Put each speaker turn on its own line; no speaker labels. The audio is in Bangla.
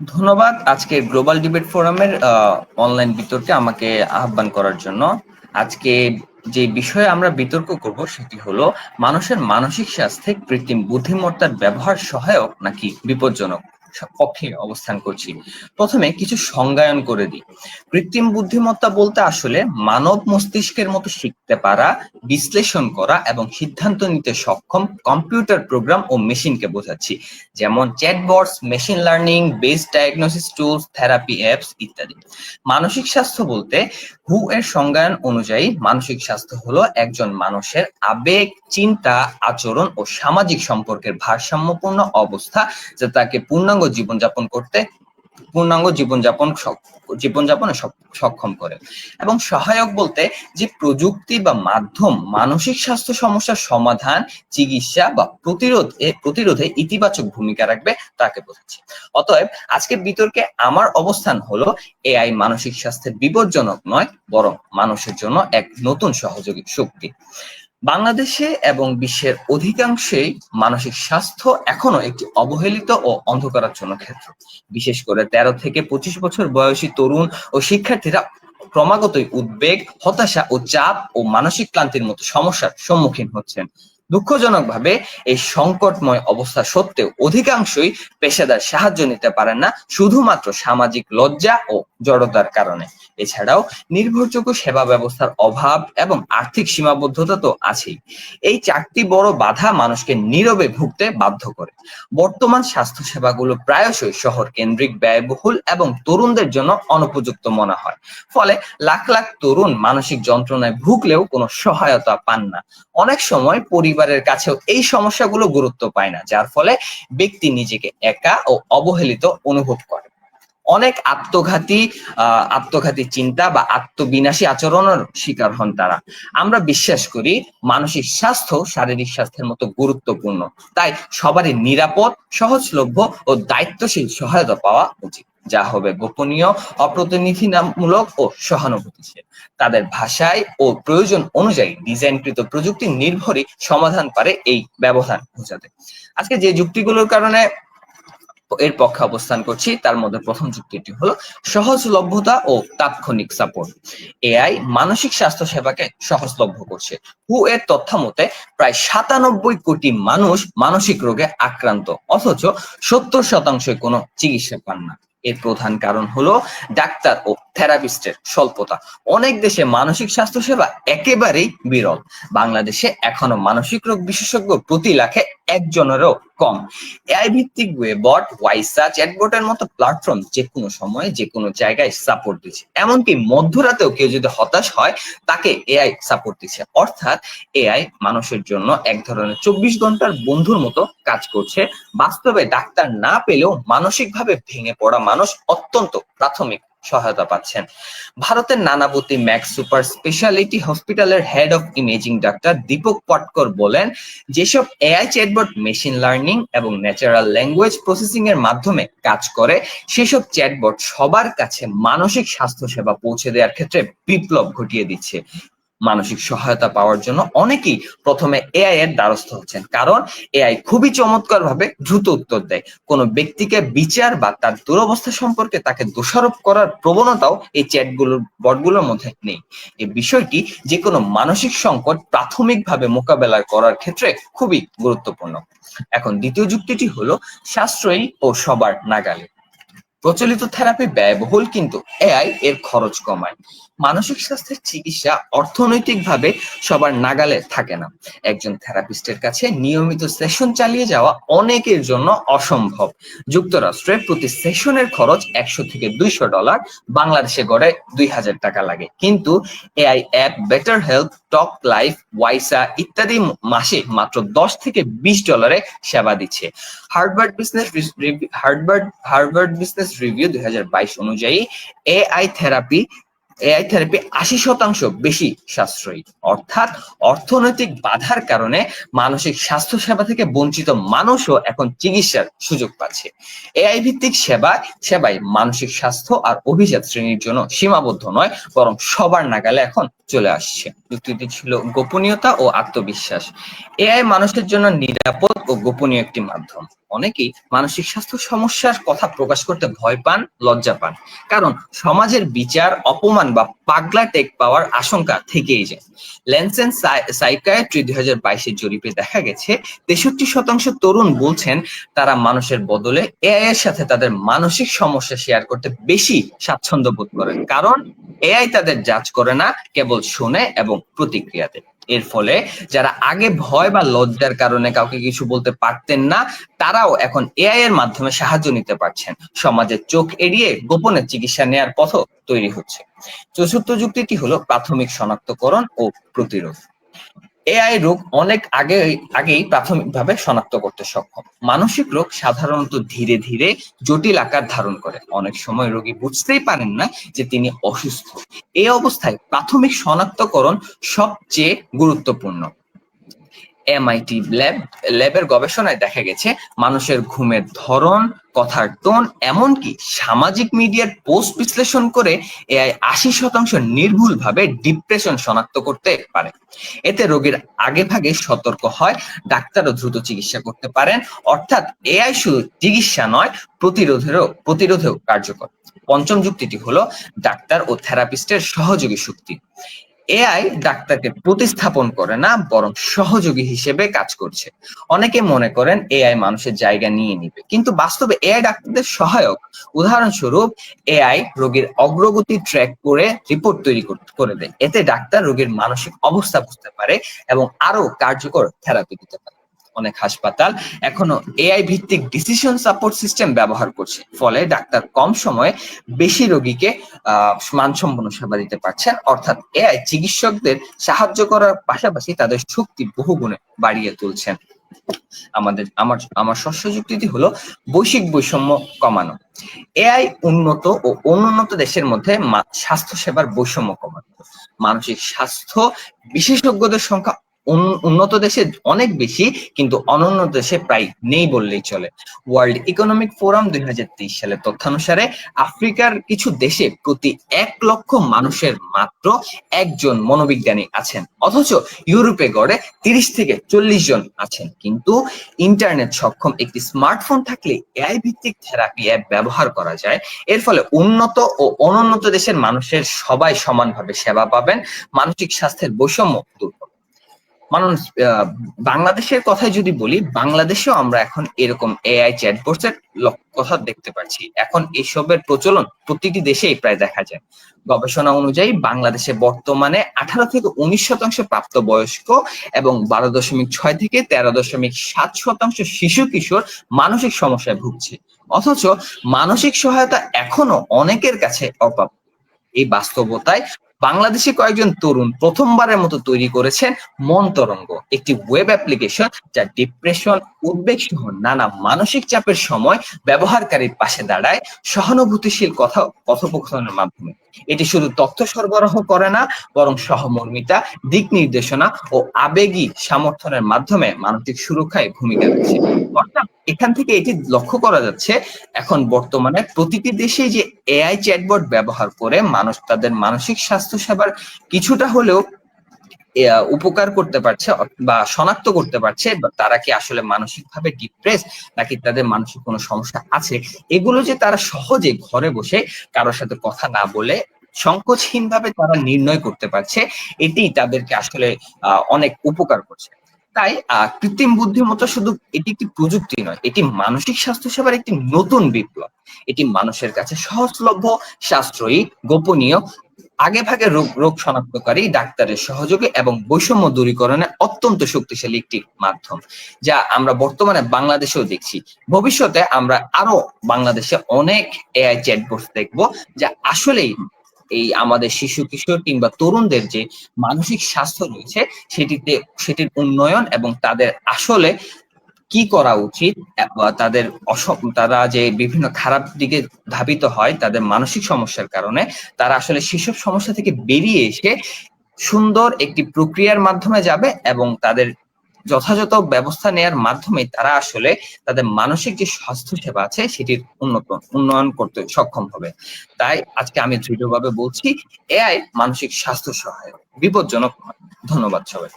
ধন্যবাদ আজকে গ্লোবাল ডিবেট ফোরামের অনলাইন বিতর্কে আমাকে আহ্বান করার জন্য। আজকে যে বিষয়ে আমরা বিতর্ক করব সেটি হলো, মানুষের মানসিক স্বাস্থ্যে কৃত্রিম বুদ্ধিমত্তার ব্যবহার সহায়ক নাকি বিপজ্জনক? পক্ষে অবস্থান করছি। প্রথমে কিছু সংজ্ঞায়ন করে দিই। কৃত্রিম বুদ্ধিমত্তা বলতে আসলে মানব মস্তিষ্কের মতো শিখতে পারা, বিশ্লেষণ করা এবং সিদ্ধান্ত নিতে সক্ষম কম্পিউটার প্রোগ্রাম ও মেশিনকে বোঝাচ্ছি। যেমন chatbots, machine learning based diagnosis tools, therapy apps ইত্যাদি। মানসিক স্বাস্থ্য বলতে হু এর সংজ্ঞায়ন অনুযায়ী মানসিক স্বাস্থ্য হলো একজন মানুষের আবেগ, চিন্তা, আচরণ ও সামাজিক সম্পর্কের ভারসাম্যপূর্ণ অবস্থা, যা তাকে পূর্ণাঙ্গ জীবনযাপন করতে পূর্ণাঙ্গ জীবনযাপন জীবনযাপনে সক্ষম করে। এবং সহায়ক বলতে যে প্রযুক্তি বা মাধ্যম মানসিক স্বাস্থ্য সমস্যার সমাধান, চিকিৎসা বা প্রতিরোধ প্রতিরোধে ইতিবাচক ভূমিকা রাখবে তাকে বোঝাচ্ছি। অতএব আজকের বিতর্কে আমার অবস্থান হলো এআই মানসিক স্বাস্থ্যের বিপজ্জনক নয়, বরং মানুষের জন্য এক নতুন সহযোগী শক্তি। বাংলাদেশে এবং বিশ্বের অধিকাংশেই মানসিক স্বাস্থ্য এখনও একটি অবহেলিত ও অন্ধকারাচ্ছন্ন ক্ষেত্র। বিশেষ করে তেরো থেকে পঁচিশ বছর বয়সী তরুণ ও শিক্ষার্থীরা ক্রমাগতই উদ্বেগ, হতাশা ও চাপ ও মানসিক ক্লান্তির মতো সমস্যার সম্মুখীন হচ্ছেন। দুঃখজনকভাবে এই সংকটময় অবস্থা সত্ত্বেও অধিকাংশই পেশাদার সাহায্য নিতে পারেন না, শুধুমাত্র সামাজিক লজ্জা ও জড়তার কারণে। এছাড়াও নির্ভরযোগ্য সেবা ব্যবস্থার অভাব এবং আর্থিক সীমাবদ্ধতা তো আছেই। এই চারটি বড় বাধা মানুষকে নীরবে ভুগতে বাধ্য করে। বর্তমান স্বাস্থ্য সেবাগুলো প্রায়শই শহর কেন্দ্রিক ব্যয়বহুল এবং তরুণদের জন্য অনুপযুক্ত মনে হয়। ফলে লাখ লাখ তরুণ মানসিক যন্ত্রণায় ভুগলেও কোনো সহায়তা পান না। অনেক সময় পরিবারের কাছেও এই সমস্যাগুলো গুরুত্ব পায় না, যার ফলে ব্যক্তি নিজেকে একা ও অবহেলিত অনুভব করে। অনেক আত্মঘাতী আত্মঘাতী চিন্তা বা আত্মবিনাশী আচরণের শিকার হন তারা। আমরা বিশ্বাস করি মানসিক স্বাস্থ্য শারীরিক স্বাস্থ্যের মতো গুরুত্বপূর্ণ। তাই সবারই নিরাপদ, সহজলভ্য ও দায়িত্বশীল সহায়তা পাওয়া উচিত। যা হবে গোপনীয় অপ্রতিনিধিমূলক ও সহানুভূতিশীল। তাদের ভাষায় ও প্রয়োজন অনুযায়ী ডিজাইনকৃত প্রযুক্তি নির্ভরই সমাধান পারে এই ব্যবধান বোঝাতে আজকে যে যুক্তিগুলোর কারণে এর পক্ষে অবস্থান করছি, তার মধ্যে প্রথম যুক্তিটি হলো সহজলভ্যতা ও তাৎক্ষণিক সাপোর্ট এআই মানসিক স্বাস্থ্য সেবাকে সহজলভ্য করছে। হু এর তথ্য মতে প্রায় সাতানব্বই কোটি মানুষ মানসিক রোগে আক্রান্ত, অথচ সত্তর শতাংশই কোনো চিকিৎসা পান না। এর প্রধান কারণ হলো ডাক্তার ও থেরাপিস্টের স্বল্পতা। অনেক দেশে মানসিক স্বাস্থ্য সেবা একেবারেই বিরল। বাংলাদেশে এখনও মানসিক রোগ বিশেষজ্ঞ প্রতি লাখে একজনেরও কম। এআই ভিত্তিক ওয়েবট ওয়াইসা চ্যাটবটের মতো প্ল্যাটফর্ম যে কোনো সময়ে যে কোনো জায়গায় সাপোর্ট দিচ্ছে। এমনকি মধ্যরাতেও কেউ যদি হতাশ হয়, তাকে এআই সাপোর্ট দিচ্ছে। অর্থাৎ এআই মানুষের জন্য এক ধরনের চব্বিশ ঘণ্টার বন্ধুর মতো কাজ করছে। বাস্তবে ডাক্তার না পেলেও মানসিকভাবে ভেঙে পড়া মানুষ অত্যন্ত প্রাথমিক। সহায়তা পাচ্ছেন। ভারতের নানাবতী ম্যাক্স সুপার স্পেশালিটি হসপিটালের head of imaging doctor Deepak Patkar বলেন, যেসব এআই চ্যাটবট, মেশিন লার্নিং এবং ন্যাচারাল ল্যাঙ্গুয়েজ প্রসেসিং এর মাধ্যমে কাজ করে, সেসব চ্যাটবট সবার কাছে মানসিক স্বাস্থ্য সেবা পৌঁছে দেওয়ার ক্ষেত্রে বিপ্লব ঘটিয়ে দিচ্ছে। মানসিক সহায়তা পাওয়ার জন্য অনেকেই প্রথমে এআই এর দ্বারস্থ হচ্ছেন। কারণ এআই খুবই চমৎকার ভাবে দ্রুত উত্তর দেয়। কোন ব্যক্তিকে বিচার বা তার দুরবস্থা সম্পর্কে তাকে দোষারোপ করার প্রবণতাও এই চ্যাটগুলোর, বটগুলোর মধ্যে নেই। এই বিষয়টি যে কোনো মানসিক সংকট প্রাথমিকভাবে মোকাবেলা করার ক্ষেত্রে খুবই গুরুত্বপূর্ণ। এখন দ্বিতীয় যুক্তিটি হলো সাশ্রয়ী ও সবার নাগালে। প্রচলিত থেরাপি ব্যয়বহুল, কিন্তু এআই এর খরচ কমায়। মানসিক স্বাস্থ্যের চিকিৎসা অর্থনৈতিকভাবে সবার নাগালে থাকে না। একজন থেরাপিস্টের কাছে নিয়মিত সেশন চালিয়ে যাওয়া অনেকের জন্য অসম্ভব। যুক্তরাষ্ট্রে প্রতি সেশনের খরচ একশো থেকে দুইশো ডলার, বাংলাদেশে গড়ে দুই হাজার টাকা লাগে। কিন্তু AI app better health, talk life, Wysa ইত্যাদি মাসে মাত্র দশ থেকে বিশ ডলারে সেবা দিচ্ছে। Harvard business Harvard Harvard business review দুই হাজার বাইশ অনুযায়ী এআই থেরাপি এআই থেরাপি আশি শতাংশ বেশি সাশ্রয়ী। অর্থাৎ অর্থনৈতিক বাধার কারণে মানসিক স্বাস্থ্য সেবা থেকে বঞ্চিত মানুষও এখন চিকিৎসার সুযোগ পাচ্ছে। এআই ভিত্তিক সেবা সেবায় মানসিক স্বাস্থ্য আর অভিজাত শ্রেণির জন্য সীমাবদ্ধ নয়, বরং সবার নাগালে এখন চলে আসছে। যুক্তিটি ছিল গোপনীয়তা ও আত্মবিশ্বাস। এআই মানুষের জন্য নিরাপদ ও গোপনীয় একটি মাধ্যম। অনেকেই মানসিক স্বাস্থ্য সমস্যার কথা প্রকাশ করতে ভয় পান, লজ্জা পান। কারণ সমাজের বিচার, অপমান বা পাগলা টেক পাওয়ার আশঙ্কা থেকেই যায়। ল্যান্সেন সাইকায়াট্রি দুই হাজার বাইশের জরিপে দেখা গেছে, তেষট্টি শতাংশ তরুণ বলছেন তারা মানুষের বদলে এআই এর সাথে তাদের মানসিক সমস্যা শেয়ার করতে বেশি স্বাচ্ছন্দ্য বোধ করেন। কারণ এআই তাদের জাজ করে না, কেবল শুনে এবং প্রতিক্রিয়া দেয়। এর ফলে যারা আগে ভয় বা লজ্জার কারণে কাউকে কিছু বলতে পারতেন না, তারাও এখন এআই এর মাধ্যমে সাহায্য নিতে পারছেন। সমাজের চোখ এড়িয়ে গোপনে চিকিৎসা নেয়ার পথ তৈরি হচ্ছে। চতুর্থ যুক্তিটি হলো প্রাথমিক শনাক্তকরণ ও প্রতিরোধ। এআই রোগ অনেক আগে, আগেই প্রাথমিকভাবে শনাক্ত করতে সক্ষম। মানসিক রোগ সাধারণত ধীরে ধীরে জটিল আকার ধারণ করে। অনেক সময় রোগী বুঝতেই পারেন না যে তিনি অসুস্থ। এই অবস্থায় প্রাথমিক শনাক্তকরণ সবচেয়ে গুরুত্বপূর্ণ। এমআইটি ল্যাব ল্যাবের গবেষণায় দেখা গেছে, মানুষের ঘুমের ধরন, কথার টোন, এমনকি সামাজিক মিডিয়ার পোস্ট বিশ্লেষণ করে এআই আশি শতাংশ নির্ভুলভাবে ডিপ্রেশন শনাক্ত করতে পারে। এতে রোগীর আগে ভাগে সতর্ক হয়, ডাক্তারও দ্রুত চিকিৎসা করতে পারেন, অর্থাৎ এআই শুধু চিকিৎসা নয়, প্রতিরোধেরও, প্রতিরোধেও কার্যকর। পঞ্চম যুক্তিটি হলো, ডাক্তার ও থেরাপিস্টের সহযোগী শক্তি। এআই ডাক্তারকে প্রতিস্থাপন করে না, বরং সহযোগী হিসেবে কাজ করছে। অনেকে মনে করেন এআই মানুষের জায়গা নিয়ে নিবে, কিন্তু বাস্তবে এআই ডাক্তারদের সহায়ক। উদাহরণস্বরূপ, এআই রোগীর অগ্রগতি ট্র্যাক করে রিপোর্ট তৈরি করে দেয়। এতে ডাক্তার রোগীর মানসিক অবস্থা বুঝতে পারে এবং আরও কার্যকর থেরাপি দিতে পারে। অনেক হাসপাতাল এখনও এআই ভিত্তিক ডিসিশন সাপোর্ট সিস্টেম ব্যবহার করছে। ফলে ডাক্তার কম সময়ে বেশি রোগীকে মানসম্পন্ন সেবা দিতে পারছেন। অর্থাৎ এআই চিকিৎসকদের সাহায্য করার পাশাপাশি তাদের শক্তি বহুগুণে বাড়িয়ে তুলছেন। আমাদের, আমার আমার ষষ্ঠ যুক্তিটি হলো বৈশ্বিক বৈষম্য কমানো। এআই উন্নত ও অনুন্নত দেশের মধ্যে স্বাস্থ্য সেবার বৈষম্য কমানো। মানসিক স্বাস্থ্য বিশেষজ্ঞদের সংখ্যা উন্নত দেশে অনেক বেশি, কিন্তু অনুন্নত দেশে প্রায় নেই বললেই চলে। ওয়ার্ল্ড ইকোনমিক ফোরাম দুই হাজার তেইশ সালের তথ্যানুসারে, আফ্রিকার কিছু দেশে প্রতি এক লক্ষ মানুষের মাত্র একজন মনোবিজ্ঞানী আছেন। অথচ ইউরোপে গড়ে তিরিশ থেকে চল্লিশ জন আছেন। কিন্তু ইন্টারনেট সক্ষম একটি স্মার্টফোন থাকলে এআই ভিত্তিক থেরাপি অ্যাপ ব্যবহার করা যায়। এর ফলে উন্নত ও অনুন্নত দেশের মানুষের সবাই সমানভাবে সেবা পাবেন। মানসিক স্বাস্থ্যের বৈষম্য দূর মানুষ বাংলাদেশের কথাই যদি বলি, বাংলাদেশেও আমরা এখন এরকম এআই চ্যাটবটস এর কথা দেখতে পাচ্ছি। এখন এসবের প্রচলন প্রতিটি দেশেই প্রায় দেখা যায়। গবেষণা অনুযায়ী বাংলাদেশে বর্তমানে আঠারো থেকে উনিশ শতাংশ প্রাপ্ত বয়স্ক এবং বারো দশমিক ছয় থেকে তেরো দশমিক সাত শতাংশ শিশু কিশোর মানসিক সমস্যায় ভুগছে। অথচ মানসিক সহায়তা এখনও অনেকের কাছে অপাপ এই বাস্তবতায় বাংলাদেশে কয়েকজন তরুণ প্রথমবারের মতো তৈরি করেছেন মন তরঙ্গ, একটি ওয়েব অ্যাপ্লিকেশন যা ডিপ্রেশন উদ্বেগ সহ নানা মানসিক চাপের সময় ব্যবহারকারীর পাশে দাঁড়ায় সহানুভূতিশীল কথা, কথোপকথনের মাধ্যমে। এটি শুধু তথ্য সরবরাহ করে না, বরং সহমর্মিতা, দিক নির্দেশনা ও আবেগী সমর্থনের মাধ্যমে মানসিক সুরক্ষায় ভূমিকা অর্থাৎ এখান থেকে এটি লক্ষ্য করা যাচ্ছে, এখন বর্তমানে প্রতিটি দেশে যে এআই চ্যাটবট ব্যবহার করে মানুষ তাদের মানসিক স্বাস্থ্য সেবার কিছুটা হলেও উপকার করতে পারছে বা শনাক্ত করতে পারছে তারা কি আসলে মানসিকভাবে ডিপ্রেস নাকি তাদের মানসিক কোনো সমস্যা আছে, এগুলো যে তারা সহজে ঘরে বসে কারোর সাথে কথা না বলে সংকোচহীন ভাবে তারা নির্ণয় করতে পারছে, এটি তাদেরকে আসলে অনেক উপকার করছে। তাই কৃত্রিম বুদ্ধিমত্তা শুধু এটি একটি প্রযুক্তি নয়, এটি মানসিক স্বাস্থ্য সেবার একটি নতুন বিপ্লব। এটি মানুষের কাছে সহজলভ্য, সাশ্রয়ী, গোপনীয়, আগে ভাগে রোগ রোগ শনাক্তকারী, ডাক্তারের সহযোগে এবং বৈষম্য দূরীকরণে অত্যন্ত শক্তিশালী একটি মাধ্যম, যা আমরা বর্তমানে বাংলাদেশেও দেখছি। ভবিষ্যতে আমরা আরও বাংলাদেশে অনেক এআই চ্যাটবোর্ড দেখব, যা আসলেই এই আমাদের শিশু, কিশোর কিংবা তরুণদের যে মানসিক স্বাস্থ্য রয়েছে, সেটিতে, সেটির উন্নয়ন এবং তাদের আসলে কি করা উচিত তাদের তারা যে বিভিন্ন খারাপ দিকে ধাবিত হয়, তাদের মানসিক সমস্যার কারণে, তারা আসলে সেসব সমস্যা থেকে বেরিয়ে এসে সুন্দর একটি প্রক্রিয়ার মাধ্যমে যাবে এবং তাদের যথাযথ ব্যবস্থা নেয়ার মাধ্যমে তারা আসলে তাদের মানসিক যে স্বাস্থ্য সেবা আছে, সেটির উন্নত, উন্নয়ন করতে সক্ষম হবে। তাই আজকে আমি দৃঢ়ভাবে বলছি, এআই মানসিক স্বাস্থ্য সহায়ক, বিপজ্জনক ধন্যবাদ সবাই